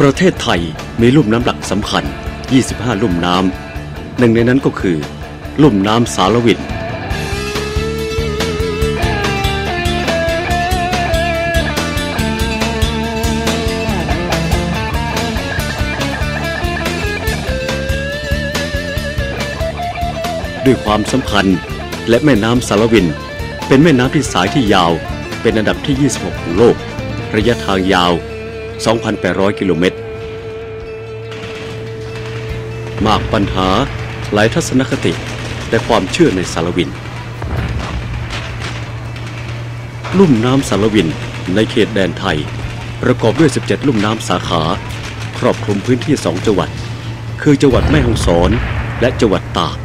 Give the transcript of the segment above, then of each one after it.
ประเทศไทยมีลุ่มน้ำหลักสำคัญ 25 ลุ่มน้ำ หนึ่งในนั้นก็คือ ลุ่มน้ำสารวิน ด้วยความสำคัญและแม่น้ำสารวิน เป็นแม่น้ำที่สายที่ยาว เป็นอันดับที่ 26 ของโลก ระยะทางยาว 2,800 กิโลเมตร มากปัญหาหลายทัศนคติและความเชื่อในสารวิน ลุ่มน้ำสารวินในเขตแดนไทย ประกอบด้วย 17 ลุ่มน้ำสาขา ครอบคลุมพื้นที่ 2 จังหวัด คือจังหวัดแม่ฮ่องสอน และจังหวัดตาก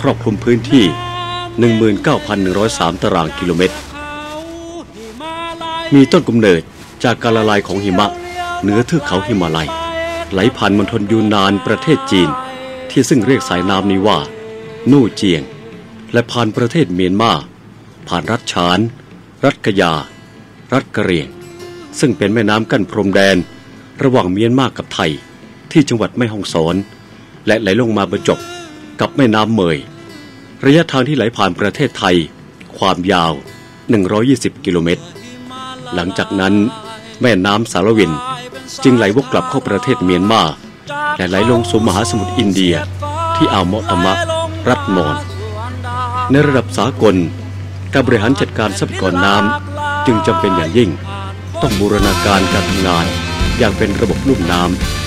ครอบคลุมพื้นที่ 19,103 ตารางกิโลเมตร มีต้นกำเนิดจากการละลายของหิมะ เหนือเทือกเขาหิมาลัย ไหลผ่านมณฑลยูนนานประเทศจีน ที่ซึ่งเรียกสายน้ำนี้ว่า นู่เจียง และผ่านประเทศเมียนมา ผ่านรัฐฉาน รัฐกยา รัฐกะเรียง ซึ่งเป็นแม่น้ำกั้นพรมแดน ระหว่างเมียนมากับไทย ที่จังหวัดแม่ฮ่องสอน และไหลลงมาบรรจบกับแม่น้ำเมย ระยะทางที่ไหลผ่านประเทศไทย ความยาว 120 กิโลเมตร หลังจากนั้นแม่น้ำสารวิน จึงไหลวกกลับเข้าประเทศเมียนมาและไหลลงสู่มหาสมุทรอินเดียที่อ่าวมอตมะ รัฐมอน ในระดับสากล การบริหารจัดการทรัพยากรน้ำจึงจำเป็นอย่างยิ่ง ต้องบูรณาการการทำงานอย่างเป็นระบบลุ่มน้ำ